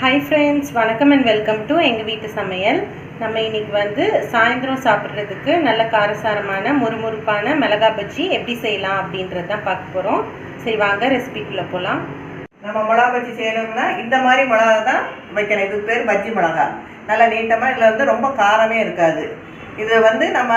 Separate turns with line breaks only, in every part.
Hi friends வணக்கம் and welcome to எங்கள் வீட்டு சமையல். நம்ம இன்னைக்கு வந்து சாயந்தரம் சாப்பிட்றதுக்கு நல்ல காரசாரமான முறுமுறுப்பான மிளகா பஜ்ஜி எப்படி செய்யலாம் அப்படின்றது தான் பார்க்க போகிறோம் சரி வாங்க ரெசிபிக்குள்ளே போகலாம்
நம்ம மிளகா பஜ்ஜி செய்யணும்னா இந்த மாதிரி மிளகா தான் வைக்கணும். இது பேர் பஜ்ஜி மிளகா. நல்லா நீட்டமாக இதில் வந்து ரொம்ப காரமே இருக்காது. இதை வந்து நம்ம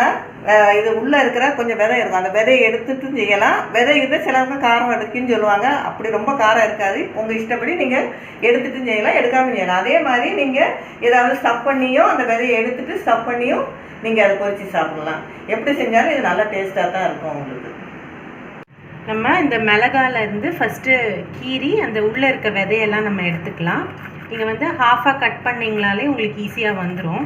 இது உள்ளே இருக்கிற கொஞ்சம் விதை இருக்கும். அந்த விதையை எடுத்துட்டும் செய்யலாம். விதை இருந்து சிலவங்க காரம் எடுக்குன்னு சொல்லுவாங்க. அப்படி ரொம்ப காரம் இருக்காது. உங்கள் இஷ்டப்படி நீங்கள் எடுத்துட்டும் செய்யலாம் எடுக்காமல் செய்யலாம். அதே மாதிரி நீங்கள் ஏதாவது ஸ்டப் பண்ணியும் அந்த விதையை எடுத்துட்டு ஸ்டப் பண்ணியும் நீங்கள் அதை பொறிச்சு சாப்பிடலாம். எப்படி செஞ்சாலும் இது நல்லா டேஸ்ட்டாக தான் இருக்கும் உங்களுக்கு.
நம்ம இந்த மிளகால இருந்து ஃபஸ்ட்டு கீறி அந்த உள்ளே இருக்க விதையெல்லாம் நம்ம எடுத்துக்கலாம். நீங்கள் வந்து ஹாஃபாக கட் பண்ணிங்களாலே உங்களுக்கு ஈஸியாக வந்துடும்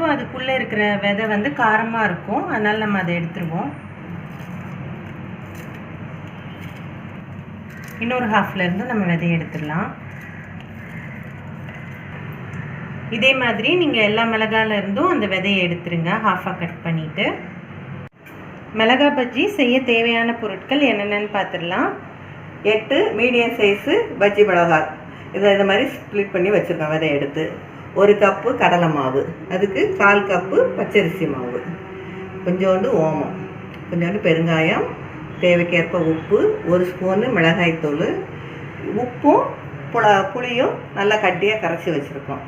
அப்போ அதுக்குள்ளே இருக்கிற விதை வந்து காரமாக இருக்கும். அதனால் நம்ம அதை எடுத்துருவோம். இன்னொரு ஹாஃப்லேருந்து நம்ம விதையை எடுத்துடலாம். இதே மாதிரி நீங்கள் எல்லா மிளகால இருந்தும் அந்த விதையை எடுத்துருங்க. ஹாஃபாக கட் பண்ணிவிட்டு மிளகா பஜ்ஜி செய்ய தேவையான பொருட்கள் என்னென்னு பார்த்துடலாம்.
எட்டு மீடியம் சைஸு பஜ்ஜி மிளகாய். இதை இந்த மாதிரி ஸ்ப்ளிட் பண்ணி வச்சுருக்கோம் விதை எடுத்து. ஒரு கப்பு கடலை மாவு அதுக்கு கால் கப்பு பச்சரிசி மாவு கொஞ்சோண்டு ஓமம் கொஞ்சோண்டு பெருங்காயம் தேவைக்கேற்ப உப்பு ஒரு ஸ்பூனு மிளகாய்த்தூள் உப்பும் புள புளியும் நல்லா கட்டியாக கரைச்சி வச்சுருக்கோம்.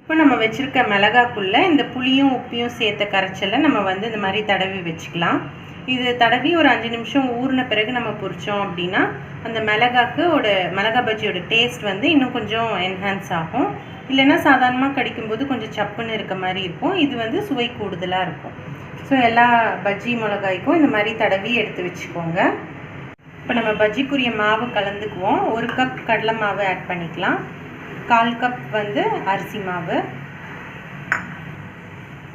இப்போ நம்ம வச்சுருக்க மிளகாக்குள்ளே இந்த புளியும் உப்பையும் சேர்த்த கரைச்சலை நம்ம வந்து இந்த மாதிரி தடவி வச்சுக்கலாம். இது தடவி ஒரு அஞ்சு நிமிஷம் ஊறின பிறகு நம்ம பொரிச்சோம் அப்படின்னா அந்த மிளகாக்கு ஓட மிளகா பஜ்ஜியோட டேஸ்ட் வந்து இன்னும் கொஞ்சம் என்ஹான்ஸ் ஆகும். இல்லைன்னா சாதாரணமாக கடிக்கும்போது கொஞ்சம் சப்புன்னு இருக்க மாதிரி இருக்கும். இது வந்து சுவை கூடுதலாக இருக்கும். ஸோ எல்லா பஜ்ஜி மிளகாய்க்கும் இந்த மாதிரி தடவி எடுத்து வச்சுக்கோங்க. இப்போ நம்ம பஜ்ஜிக்குரிய மாவு கலந்துக்குவோம். ஒரு கப் கடலை மாவு ஆட் பண்ணிக்கலாம். கால் கப் வந்து அரிசி மாவு.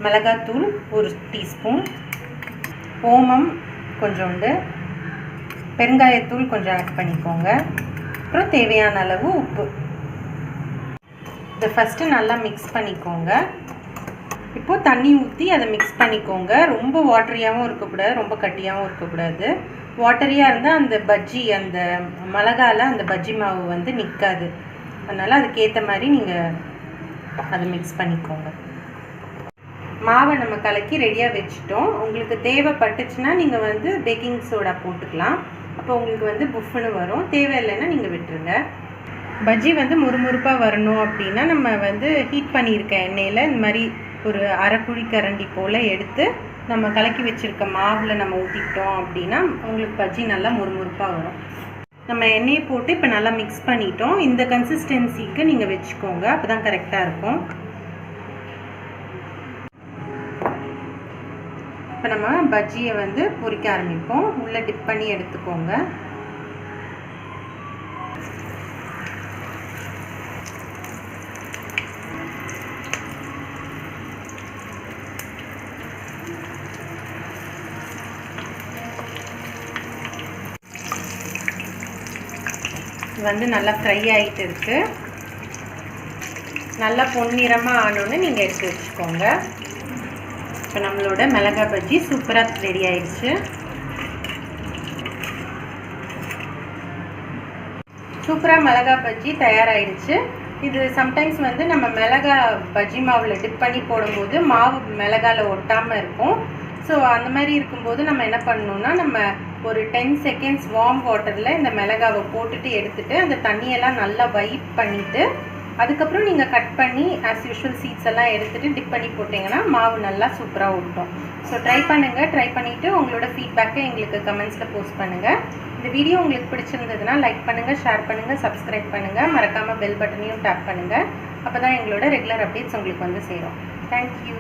மிளகாத்தூள் ஒரு டீஸ்பூன். ஓமம் கொஞ்சோண்டு. பெருங்காயத்தூள் கொஞ்சம் ஆட் பண்ணிக்கோங்க. அப்புறம் தேவையான அளவு உப்பு. இதை ஃபஸ்ட்டு நல்லா மிக்ஸ் பண்ணிக்கோங்க. இப்போது தண்ணி ஊற்றி அதை மிக்ஸ் பண்ணிக்கோங்க. ரொம்ப வாட்டரியாகவும் இருக்கக்கூடாது ரொம்ப கட்டியாகவும் இருக்கக்கூடாது. வாட்டரியாக இருந்தால் அந்த பஜ்ஜி அந்த மிளகால அந்த பஜ்ஜி மாவு வந்து நிற்காது அதனால் அதுக்கேற்ற மாதிரி நீங்கள் அதை மிக்ஸ் பண்ணிக்கோங்க. மாவை நம்ம கலக்கி ரெடியாக வச்சுட்டோம். உங்களுக்கு தேவைப்பட்டுச்சுன்னா நீங்கள் வந்து பேக்கிங் சோடா போட்டுக்கலாம். அப்போ உங்களுக்கு வந்து புஃப்னு வரும். தேவையில்லைன்னா நீங்கள் விட்டுருங்க. பஜ்ஜி வந்து முறுமுறுப்பாக வரணும் அப்படின்னா நம்ம வந்து ஹீட் பண்ணியிருக்க எண்ணெயில் இந்த மாதிரி ஒரு அரைக்குழி கரண்டி போல் எடுத்து நம்ம கலக்கி வச்சுருக்க மாவில் நம்ம ஊற்றிக்கிட்டோம் அப்படின்னா உங்களுக்கு பஜ்ஜி நல்லா முறுமுறுப்பாக வரும். நம்ம எண்ணெயை போட்டு இப்போ நல்லா மிக்ஸ் பண்ணிட்டோம். இந்த கன்சிஸ்டன்சிக்கு நீங்கள் வச்சுக்கோங்க. அப்போ தான் கரெக்டாக இருக்கும். இப்போ நம்ம பஜ்ஜியை வந்து பொரிக்க ஆரம்பிப்போம். உள்ளே டிப் பண்ணி எடுத்துக்கோங்க. இது வந்து நல்லா ஃப்ரை ஆகிட்டு இருக்குது நல்லா பொன்னிறமாக ஆனோன்னு நீங்கள் எடுத்து வச்சுக்கோங்க. இப்போ நம்மளோட மிளகா பஜ்ஜி சூப்பராக ரெடி ஆயிடுச்சு. சூப்பராக மிளகா பஜ்ஜி தயாராகிடுச்சு இது சம்டைம்ஸ் வந்து நம்ம மிளகா பஜ்ஜி மாவில் டிப் பண்ணி போடும்போது மாவு மிளகாவில் ஒட்டாமல் இருக்கும். ஸோ அந்த மாதிரி இருக்கும்போது நம்ம என்ன பண்ணணும்னா நம்ம ஒரு டென் செகண்ட்ஸ் வார்ம் வாட்டரில் இந்த மிளகாவை போட்டுட்டு எடுத்துகிட்டு அந்த தண்ணியெல்லாம் நல்லா வைப் பண்ணிவிட்டு அதுக்கப்புறம் நீங்கள் கட் பண்ணி ஆஸ் யூஷுவல் சீட்ஸ் எல்லாம் எடுத்துகிட்டு டிப் பண்ணி போட்டிங்கன்னா மாவு நல்லா சூப்பராக ஒட்டும் ஸோ ட்ரை பண்ணுங்கள் ட்ரை பண்ணிவிட்டு உங்களோட ஃபீட்பேக்கை எங்களுக்கு கமெண்ட்ஸில் போஸ்ட் பண்ணுங்கள் இந்த வீடியோ உங்களுக்கு பிடிச்சிருந்ததுன்னா லைக் பண்ணுங்கள் ஷேர் பண்ணுங்கள் சப்ஸ்கிரைப் பண்ணுங்கள் மறக்காமல் பெல் பட்டனையும் டேப் பண்ணுங்கள் அப்போ தான் எங்களோட ரெகுலர் அப்டேட்ஸ் உங்களுக்கு வந்து சேரும். தேங்க்யூ